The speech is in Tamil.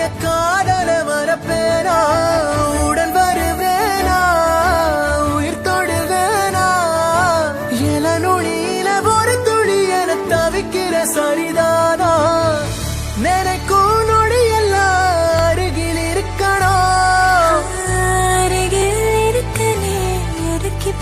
பழைய காதல வரப்பேனா உடன் வருவேனா? உயிர் தொடுவேனா? இள நுழியில ஒரு துளி என தவிக்கிற சரிதானா? நினைக்கும் நொடி எல்லாம் அருகில் இருக்கணும் அருகில் இருக்கனே இறுக்கி